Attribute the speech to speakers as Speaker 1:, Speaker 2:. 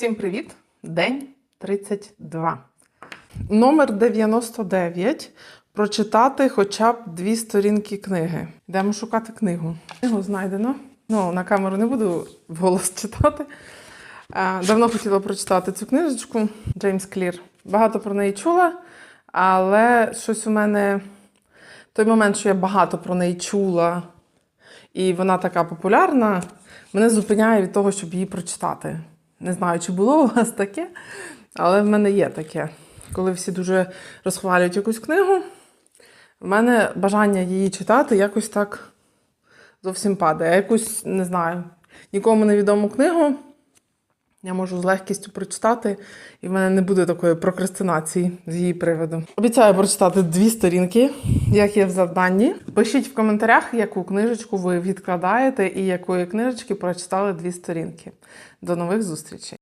Speaker 1: Всім привіт! День 32. Номер 99. Прочитати хоча б дві сторінки книги. Йдемо шукати книгу. Книгу знайдено. Ну, на камеру не буду вголос читати. Давно хотіла прочитати цю книжечку Джеймс Клір. Багато про неї чула, але щось у мене той момент, що я багато про неї чула, і вона така популярна, мене зупиняє від того, щоб її прочитати. Не знаю, чи було у вас таке, але в мене є таке. Коли всі дуже розхвалюють якусь книгу, в мене бажання її читати якось так зовсім падає. Я Якусь, не знаю, нікому невідому книгу я можу з легкістю прочитати, і в мене не буде такої прокрастинації з її приводу. Обіцяю прочитати дві сторінки, як є в завданні. Пишіть в коментарях, яку книжечку ви відкладаєте і якої книжечки прочитали дві сторінки. До нових зустрічей!